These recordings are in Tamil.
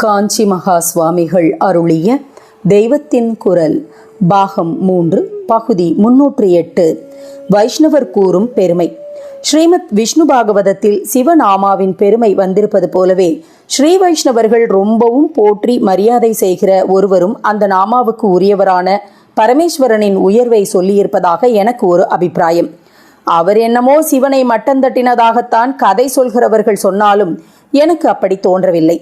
காஞ்சி மகா சுவாமிகள் அருளிய தெய்வத்தின் குரல் பாகம் மூன்று பகுதி முன்னூற்றி எட்டு. வைஷ்ணவர் கூறும் பெருமை. ஸ்ரீமத் விஷ்ணு பாகவதத்தில் சிவநாமாவின் பெருமை வந்திருப்பது போலவே ஸ்ரீ வைஷ்ணவர்கள் ரொம்பவும் போற்றி மரியாதை செய்கிற ஒருவரும் அந்த நாமாவுக்கு உரியவரான பரமேஸ்வரனின் உயர்வை சொல்லியிருப்பதாக எனக்கு ஒரு அபிப்பிராயம். அவர் என்னமோ சிவனை மட்டந்தட்டினதாகத்தான் கதை சொல்கிறவர்கள் சொன்னாலும் எனக்கு அப்படி தோன்றவில்லை.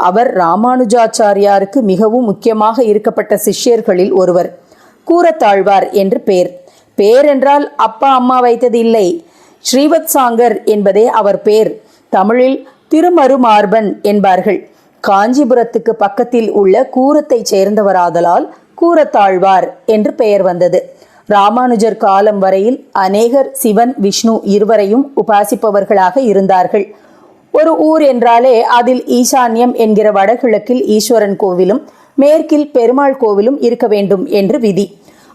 அவர் ராமானுஜாச்சாரியாருக்கு மிகவும் முக்கியமாக இருக்கப்பட்ட சிஷ்யர்களில் ஒருவர். கூரத்தாழ்வார் என்று பெயர் பேர். என்றால் அப்பா அம்மா வைத்தது இல்லை. ஸ்ரீவத் சாங்கர் என்பதே அவர் பேர். தமிழில் திருமருமார்பன் என்பார்கள். காஞ்சிபுரத்துக்கு பக்கத்தில் உள்ள கூரத்தைச் சேர்ந்தவராதலால் கூரத்தாழ்வார் என்று பெயர் வந்தது. ராமானுஜர் காலம் வரையில் அநேகர் சிவன் விஷ்ணு இருவரையும் உபாசிப்பவர்களாக இருந்தார்கள். ஒரு ஊர் என்றாலே அதில் ஈசான்யம் என்கிற வடகிழக்கில் ஈஸ்வரன் கோவிலும் மேற்கில் பெருமாள் கோவிலும் இருக்க வேண்டும் என்று விதி.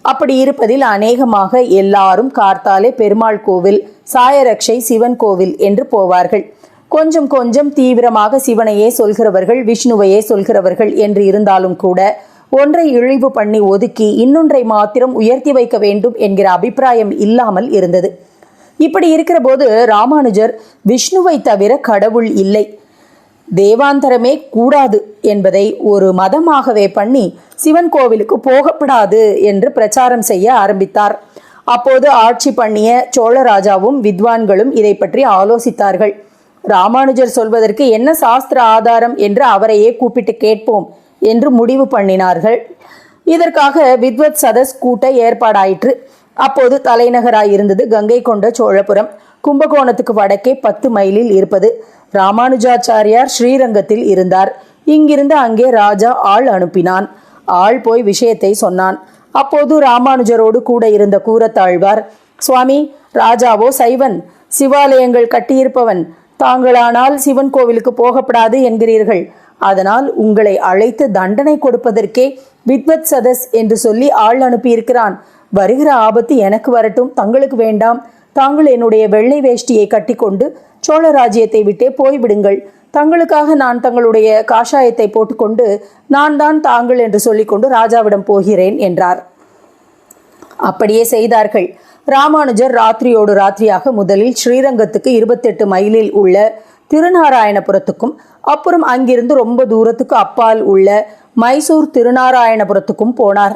அப்படி இருப்பதில் அநேகமாக எல்லாரும் கார்த்தாலே பெருமாள் கோவில் சாயரக்ஷை சிவன் கோவில் என்று போவார்கள். கொஞ்சம் கொஞ்சம் தீவிரமாக சிவனையே சொல்கிறவர்கள் விஷ்ணுவையே சொல்கிறவர்கள் என்று இருந்தாலும் கூட ஒன்றை இழிவு பண்ணி ஒதுக்கி இன்னொன்றை மாத்திரம் உயர்த்தி வைக்க வேண்டும் என்கிற அபிப்பிராயம் இல்லாமல் இருந்தது. இப்படி இருக்கிற போது ராமானுஜர் விஷ்ணுவை தவிர கடவுள் இல்லை. தேவாந்தரமே கூடாது என்பதை ஒரு மதமாகவே பண்ணி சிவன் கோவிலுக்கு போகப்படாது என்று பிரச்சாரம் செய்ய ஆரம்பித்தார். அப்போது ஆட்சி பண்ணிய சோழராஜாவும் வித்வான்களும் இதை பற்றி ஆலோசித்தார்கள். ராமானுஜர் சொல்வதற்கு என்ன சாஸ்திர ஆதாரம் என்று அவரையே கூப்பிட்டு கேட்போம் என்று முடிவு பண்ணினார்கள். இதற்காக வித்வத் சதஸ் கூட்ட ஏற்பாடாயிற்று. அப்போது தலைநகராய் இருந்தது கங்கை கொண்ட சோழபுரம். கும்பகோணத்துக்கு வடக்கே பத்து மைலில் இருப்பது. ராமானுஜாச்சாரியார் ஸ்ரீரங்கத்தில் இருந்தார். இங்கிருந்து அங்கே ராஜா ஆள் அனுப்பினான். ஆள் போய் விஷயத்தை சொன்னான். அப்போது ராமானுஜரோடு கூட இருந்த கூறத்தாழ்வார் சுவாமி ராஜாவோ சைவன் சிவாலயங்கள் கட்டியிருப்பவன் தாங்களானால் சிவன் கோவிலுக்கு போகப்படாது என்கிறீர்கள். அதனால் உங்களை அழைத்து தண்டனை கொடுப்பதற்கே வித்வத் சதஸ் என்று சொல்லி ஆள் அனுப்பியிருக்கிறான். வருகிற ஆபத்து எனக்கு வரட்டும் தங்களுக்கு வேண்டாம். தாங்கள் என்னுடைய வெள்ளை வேஷ்டியை கட்டிக்கொண்டு சோழ ராஜ்யத்தை விட்டே போய்விடுங்கள். தங்களுக்காக நான் தங்களுடைய காஷாயத்தை போட்டுக்கொண்டு நான் தான் தாங்கள் என்று சொல்லிக்கொண்டு ராஜாவிடம் போகிறேன் என்றார். அப்படியே செய்தார்கள். ராமானுஜர் ராத்திரியோடு ராத்திரியாக முதலில் ஸ்ரீரங்கத்துக்கு இருபத்தெட்டு மைலில் உள்ள திருநாராயணபுரத்துக்கும் அப்புறம் அங்கிருந்து ரொம்ப தூரத்துக்கு அப்பால் உள்ள மைசூர் திருநாராயணபுரத்துக்கும் போனார்.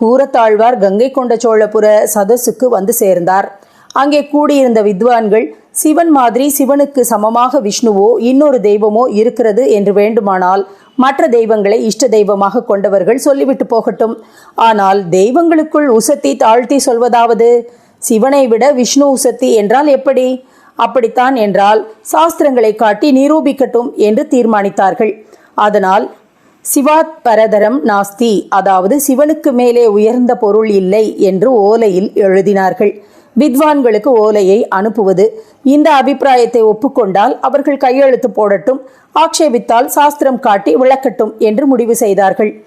கூரத்தாழ்வார் கங்கை கொண்ட சோழபுர சதஸுக்கு வந்து சேர்ந்தார். அங்கே கூடியிருந்த வித்வான்கள் சிவன் மாதிரி சிவனுக்கு சமமாக விஷ்ணுவோ இன்னொரு தெய்வமோ இருக்கிறது என்று வேண்டுமானால் மற்ற தெய்வங்களை இஷ்ட தெய்வமாக கொண்டவர்கள் சொல்லிவிட்டு போகட்டும். ஆனால் தெய்வங்களுக்குள் உசத்தி தாழ்த்தி சொல்வதாவது சிவனை விட விஷ்ணு உசத்தி என்றால் எப்படி? அப்படித்தான் என்றால் சாஸ்திரங்களை காட்டி நிரூபிக்கட்டும் என்று தீர்மானித்தார்கள். அதனால் சிவாத் பரதரம் நாஸ்தி. அதாவது சிவனுக்கு மேலே உயர்ந்த பொருள் இல்லை என்று ஓலையில் எழுதினார்கள். வித்வான்களுக்கு ஓலையை அனுப்புவது. இந்த அபிப்பிராயத்தை ஒப்புக்கொண்டால் அவர்கள் கையெழுத்து போடட்டும் ஆக்ஷேபித்தால் சாஸ்திரம் காட்டி விளக்கட்டும் என்று முடிவு செய்தார்கள்.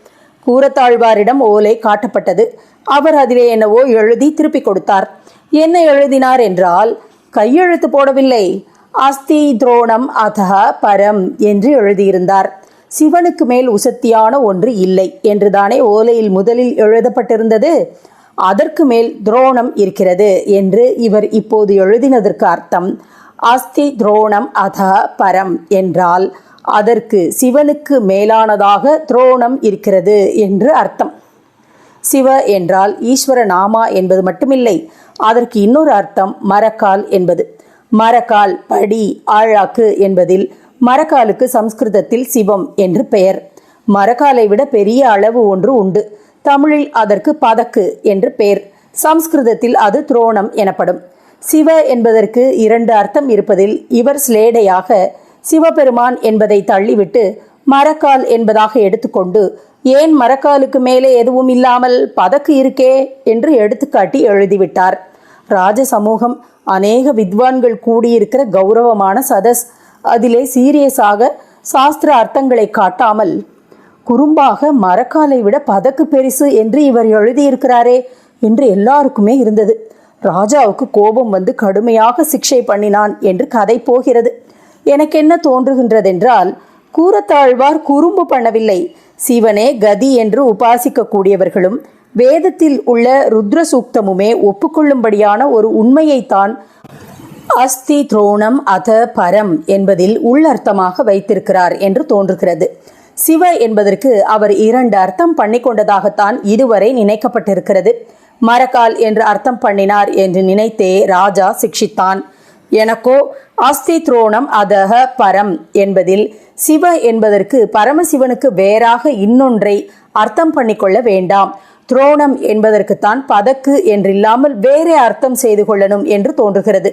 கூரத்தாழ்வாரிடம் ஓலை காட்டப்பட்டது. அவர் அதிலே என்னவோ எழுதி திருப்பிக் கொடுத்தார். என்ன எழுதினார் என்றால் கையெழுத்து போடவில்லை. அஸ்தி துரோணம் அதஹ பரம் என்று எழுதியிருந்தார். சிவனுக்கு மேல் உசத்தியான ஒன்று இல்லை என்றுதானே ஓலையில் முதலில் எழுதப்பட்டிருந்தது? அதற்கு மேல் துரோணம் இருக்கிறது என்று இவர் இப்போது எழுதினதற்கு அர்த்தம். அஸ்தி துரோணம் அத பரம் என்றால் அதற்கு சிவனுக்கு மேலானதாக துரோணம் இருக்கிறது என்று அர்த்தம். சிவ என்றால் ஈஸ்வர நாமா என்பது மட்டுமில்லை அதற்கு இன்னொரு அர்த்தம் மரக்கால் என்பது. மரக்கால் படி ஆழாக்கு என்பதில் மரக்காலுக்கு சம்ஸ்கிருதத்தில் சிவம் என்று பெயர். மரக்காலை விட பெரிய அளவு ஒன்று உண்டு. தமிழில் அதற்கு பதக்கு என்று பெயர். சம்ஸ்கிருதத்தில் அது துரோணம் எனப்படும். சிவ என்பதற்கு இரண்டு அர்த்தம் இருப்பதில் இவர் ஸ்லேடையாக சிவபெருமான் என்பதை தள்ளிவிட்டு மரக்கால் என்பதாக எடுத்துக்கொண்டு ஏன் மரக்காலுக்கு மேலே எதுவும் இல்லாமல் பதக்கு இருக்கே? என்று எடுத்துக்காட்டி எழுதிவிட்டார். ராஜ சமூகம் அநேக வித்வான்கள் கூடியிருக்கிற கௌரவமான சதஸ் அதிலே சீரியஸாக சாஸ்திர அர்த்தங்களை காட்டாமல் குறும்பாக மரக்காலை விட பதக்கு பெரிசு என்று இவர் எழுதியிருக்கிறாரே என்று எல்லாருக்குமே இருந்தது. ராஜாவுக்கு கோபம் வந்து கடுமையாக சிக்ஷை பண்ணினான் என்று கதை போகிறது. எனக்கு என்ன தோன்றுகின்றதென்றால் கூறத்தாழ்வார் குறும்பு பண்ணவில்லை. சிவனே கதி என்று உபாசிக்கக்கூடியவர்களும் வேதத்தில் உள்ள ருத்ர சூக்தமுமே ஒப்புக்கொள்ளும்படியான ஒரு உண்மையைத்தான் அஸ்தி துரோணம் அத பரம் என்பதில் உள்ளர்த்தமாக வைத்திருக்கிறார் என்று தோன்றுகிறது. சிவ என்பதற்கு அவர் இரண்டு அர்த்தம் பண்ணிக்கொண்டதாகத்தான் இதுவரை நினைக்கப்பட்டிருக்கிறது. மரக்கால் என்று அர்த்தம் பண்ணினார் என்று நினைத்தே ராஜா சிக்ஷித்தான். எனக்கோ அஸ்தி துரோணம் அதக பரம் என்பதில் சிவ என்பதற்கு பரமசிவனுக்கு வேறாக இன்னொன்றை அர்த்தம் பண்ணிக்கொள்ள வேண்டாம். துரோணம் என்பதற்குத்தான் பதக்கு என்றில்லாமல் வேறே அர்த்தம் செய்து கொள்ளணும் என்று தோன்றுகிறது.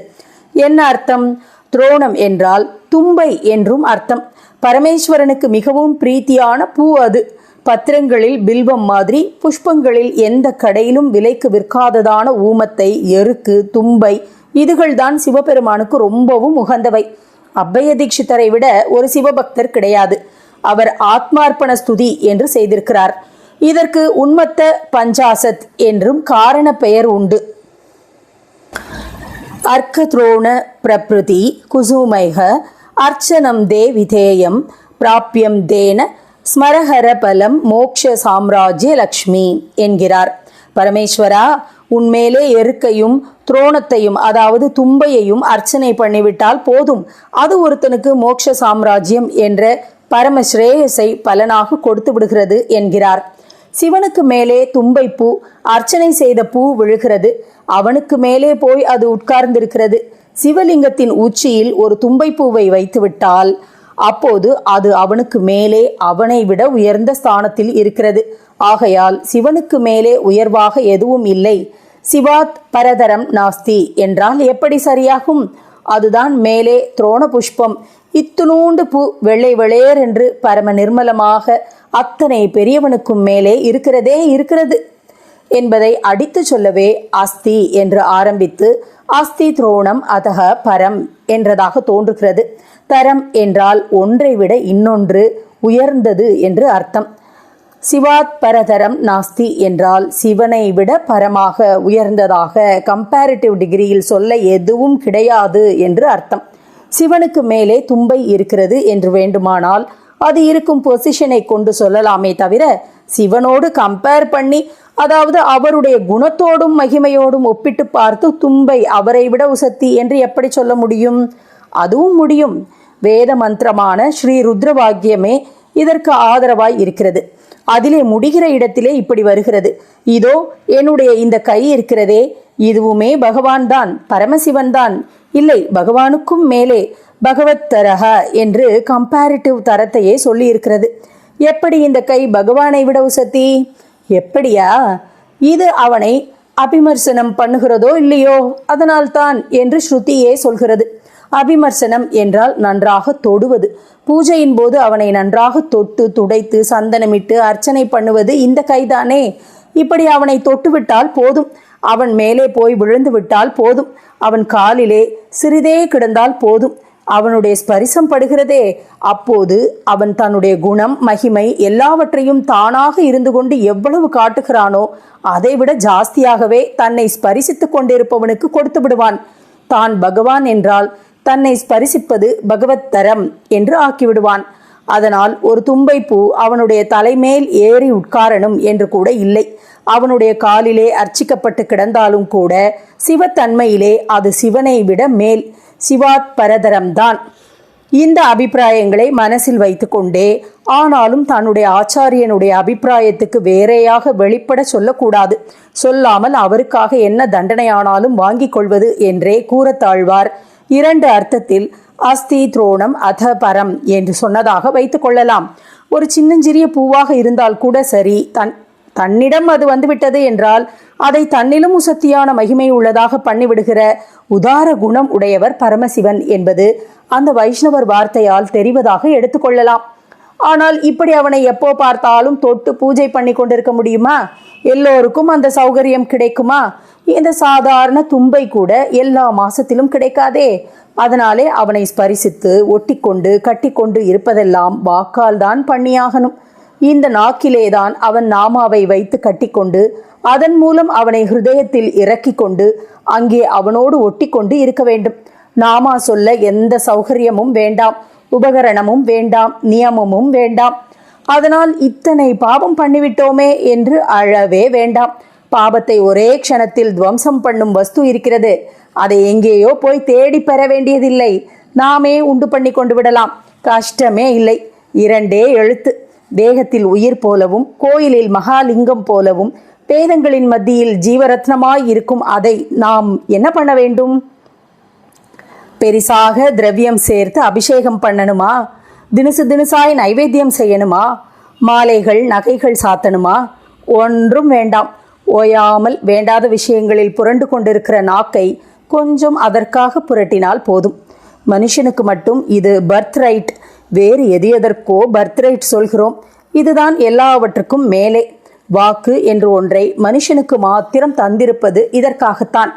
என்ன அர்த்தம்? துரோணம் என்றால் தும்பை என்றும் அர்த்தம். பரமேஸ்வரனுக்கு மிகவும் பிரீத்தியான பூ அது. பத்திரங்களில் பில்வம் மாதிரி புஷ்பங்களில் எந்த கடையிலும் விலைக்கு விற்காததான ஊமத்தை எருக்கு தும்பை இதுகள்தான் சிவபெருமானுக்கு ரொம்பவும் உகந்தவை. அப்பைய தீட்சிதரை விட ஒரு சிவபக்தர் கிடையாது. அவர் ஆத்மார்ப்பண ஸ்துதி என்று செய்திருக்கிறார். இதற்கு உன்மத்த பஞ்சாசத் என்றும் காரண பெயர் உண்டு. அர்க்கத்ரோண பிரபிருதி குசுமைக அர்ச்சனம் தே விதேயம் பிராப்பியம் தேன ஸ்மரஹர பலம் மோக்ஷ சாம்ராஜ்ய லக்ஷ்மி என்கிறார். பரமேஸ்வரா உன்மேலே எருக்கையும் துரோணத்தையும் அதாவது தும்பையையும் அர்ச்சனை பண்ணிவிட்டால் போதும். அது ஒருத்தனுக்கு மோக்ஷ சாம்ராஜ்யம் என்ற பரமஸ்ரேயஸை பலனாக கொடுத்து விடுகிறது என்கிறார். சிவனுக்கு மேலே தும்பை பூ அர்ச்சனை செய்த பூ விழுகிறது. அவனுக்கு மேலே போய் அது உட்கார்ந்திருக்கிறது. சிவலிங்கத்தின் உச்சியில் ஒரு தும்பை பூவை வைத்துவிட்டால் அப்போது அது அவனுக்கு மேலே அவனை விட உயர்ந்த ஸ்தானத்தில் இருக்கிறது. ஆகையால் சிவனுக்கு மேலே உயர்வாக எதுவும் இல்லை. சிவாத் பரதரம் நாஸ்தி என்றால் எப்படி சரியாகும்? அதுதான் மேலே துரோண புஷ்பம் இத்துணூண்டு பூ வெள்ளை வெளேர் என்று பரம நிர்மலமாக அத்தனை பெரியவனுக்கும் மேலே இருக்கிறதே இருக்கிறது என்பதை அடித்து சொல்லவே அஸ்தி என்று ஆரம்பித்து அஸ்தி துரோணம் அதக பரம் என்றதாக தோன்றுகிறது. தரம் என்றால் ஒன்றை விட இன்னொன்று உயர்ந்தது என்று அர்த்தம். சிவாத் பரதரம் நாஸ்தி என்றால் சிவனை விட பரமாக உயர்ந்ததாக கம்பேரிட்டிவ் டிகிரியில் சொல்ல எதுவும் கிடையாது என்று அர்த்தம். சிவனுக்கு மேலே தும்பை இருக்கிறது என்று வேண்டுமானால் அது இருக்கும் பொசிஷனை கொண்டு சொல்லலாமே தவிர சிவனோடு கம்பேர் பண்ணி அதாவது அவருடைய குணத்தோடும் மகிமையோடும் ஒப்பிட்டு பார்த்து தும்பை அவரை விட உசத்தி என்று எப்படி சொல்ல முடியும்? அதுவும் முடியும். வேத மந்திரமான ஸ்ரீ ருத்ரவாக்கியமே இதற்கு ஆதரவாய் இருக்கிறது. அதிலே முடிகிற இடத்திலே இப்படி வருகிறது. இதோ என்னுடைய இந்த கை இருக்கிறதே. இதுவுமே பகவான் தான் பரமசிவன் தான் இல்லை பகவானுக்கும் மேலே. பகவத் தரக என்று கம்பேரிட்டிவ் தரத்தையே சொல்லியிருக்கிறது. எப்படி இந்த கை பகவானை விட உசத்தி எப்படியா? இது அவனை அபிமர்சனம் பண்ணுகிறதோ இல்லையோ? அதனால்தான் என்று ஸ்ருதியே சொல்கிறது. அபிமர்சனம் என்றால் நன்றாக தொடுவது. பூஜையின் போது அவனை நன்றாக தொட்டு துடைத்து சந்தனமிட்டு அர்ச்சனை பண்ணுவது இந்த கைதானே? இப்படி அவனை தொட்டுவிட்டால் போதும். அவன் மேலே போய் விழுந்து விட்டால் போதும். அவன் காலிலே சிறிதே கிடந்தால் போதும். அவனுடைய ஸ்பரிசம் படுகிறதே. அப்போது அவன் தன்னுடைய குணம் மகிமை எல்லாவற்றையும் தானாக இருந்து கொண்டு எவ்வளவு காட்டுகிறானோ அதைவிட ஜாஸ்தியாகவே தன்னை ஸ்பரிசித்துக் கொண்டிருப்பவனுக்கு கொடுத்து விடுவான். தான் பகவான் என்றால் தன்னை ஸ்பரிசிப்பது பகவத் தரம் என்று ஆக்கிவிடுவான். அதனால் ஒரு தும்பை பூ அவனுடைய தலைமேல் ஏறி உட்காரணும் என்று கூட இல்லை. அவனுடைய காலிலே அர்ச்சிக்கப்பட்டு கிடந்தாலும் கூட சிவத்தன்மையிலே அது சிவனை விட மேல். சிவாத் பரதரம்தான். இந்த அபிப்பிராயங்களை மனசில் வைத்துக்கொண்டே ஆனாலும் தன்னுடைய ஆச்சாரியனுடைய அபிப்பிராயத்துக்கு வேறையாக வெளிப்பட சொல்லக்கூடாது. சொல்லாமல் அவருக்காக என்ன தண்டனையானாலும் வாங்கிக் கொள்வது என்றே கூறத்தாழ்வார். இரண்டு அர்த்தத்தில் அஸ்தி துரோணம் அத பரம் என்று சொன்னதாக வைத்துக் கொள்ளலாம். ஒரு சின்னஞ்சிறிய பூவாக இருந்தால் கூட சரி தன் தன்னிடம் அது வந்துவிட்டது என்றால் அதை தன்னிலும் உசத்தியான மகிமை உள்ளதாக பண்ணிவிடுகிற உதார குணம் உடையவர் பரமசிவன் என்பது அந்த வைஷ்ணவர் வார்த்தையால் தெரிவதாக எடுத்துக்கொள்ளலாம் ஆனால் இப்படி அவனை எப்போ பார்த்தாலும் தொட்டு பூஜை பண்ணி கொண்டிருக்க முடியுமா? எல்லோருக்கும் அந்த சௌகரியம் கிடைக்குமா? இந்த சாதாரண தும்பை கூட எல்லா மாசத்திலும் கிடைக்காதே. அதனாலே அவனை ஸ்பரிசித்து ஒட்டிக்கொண்டு கட்டிக்கொண்டு இருப்பதெல்லாம் வாக்கால் தான் பண்ணியாகணும். இந்த நாக்கிலேதான் அவன் நாமாவை வைத்து கட்டிக்கொண்டு அதன் மூலம் அவனை ஹிருதயத்தில் இறக்கிக் கொண்டு அங்கே அவனோடு ஒட்டிக்கொண்டு இருக்க வேண்டும். நாமா சொல்ல எந்த சௌகரியமும் வேண்டாம் உபகரணமும் வேண்டாம் நியமமும் வேண்டாம். அதனால் இத்தனை பாவம் பண்ணிவிட்டோமே என்று அழவே வேண்டாம். பாபத்தை ஒரே க்ஷணத்தில் துவம்சம் பண்ணும் வஸ்து இருக்கிறது. அதை எங்கேயோ போய் தேடி பெற வேண்டியதில்லை. நாமே உண்டு பண்ணி கொண்டு விடலாம். கஷ்டமே இல்லை. இரண்டே எழுத்து. தேகத்தில் உயிர் போலவும் கோயிலில் மகாலிங்கம் போலவும் பேதங்களின் மத்தியில் ஜீவரத்னமாய் இருக்கும் அதை நாம் என்ன பண்ண வேண்டும்? பெரிசாக திரவியம் சேர்த்து அபிஷேகம் பண்ணணுமா? தினுசு தினுசாய் நைவேத்தியம் செய்யணுமா? மாலைகள் நகைகள் சாத்தணுமா? ஒன்றும் வேண்டாம். ஓயாமல் வேண்டாத விஷயங்களில் புரண்டு கொண்டிருக்கிற நாக்கை கொஞ்சம் அதற்காக புரட்டினால் போதும். மனுஷனுக்கு மட்டும் இது பர்த் ரைட் வேறு எது எதற்கோ பர்த்ரைட் சொல்கிறோம். இதுதான் எல்லாவற்றுக்கும் மேலே. வாக்கு என்று ஒன்றை மனுஷனுக்கு மாத்திரம் தந்திருப்பது இதற்காகத்தான்.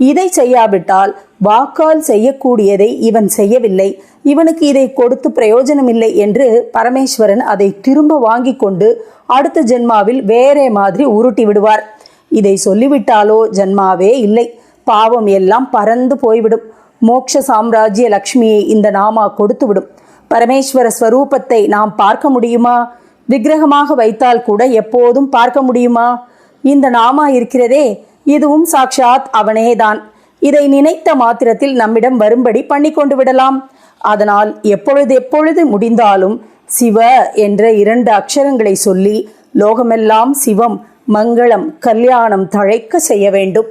இதை செய்யாவிட்டால் வாக்கால் செய்யக்கூடியதை இவன் செய்யவில்லை. இவனுக்கு இதை கொடுத்து பிரயோஜனமில்லை என்று பரமேஸ்வரன் அதை திரும்ப வாங்கி கொண்டு அடுத்த ஜென்மாவில் வேறே மாதிரி உருட்டி விடுவார். இதை சொல்லிவிட்டாலோ ஜென்மாவே இல்லை. பாவம் எல்லாம் பறந்து போய்விடும். மோட்ச சாம்ராஜ்ய லக்ஷ்மியை இந்த நாமா கொடுத்துவிடும். பரமேஸ்வர ஸ்வரூபத்தை நாம் பார்க்க முடியுமா? விக்கிரகமாக வைத்தால் கூட எப்போதும் பார்க்க முடியுமா? இந்த நாமா இருக்கிறதே இதுவும் சாக்ஷாத் அவனேதான். இதை நினைத்த மாத்திரத்தில் நம்மிடம் வரும்படி பண்ணி கொண்டு விடலாம். அதனால் எப்பொழுது எப்பொழுது முடிந்தாலும் சிவ என்ற இரண்டு அக்ஷரங்களை சொல்லி லோகமெல்லாம் சிவம் மங்களம் கல்யாணம் தழைக்க செய்ய வேண்டும்.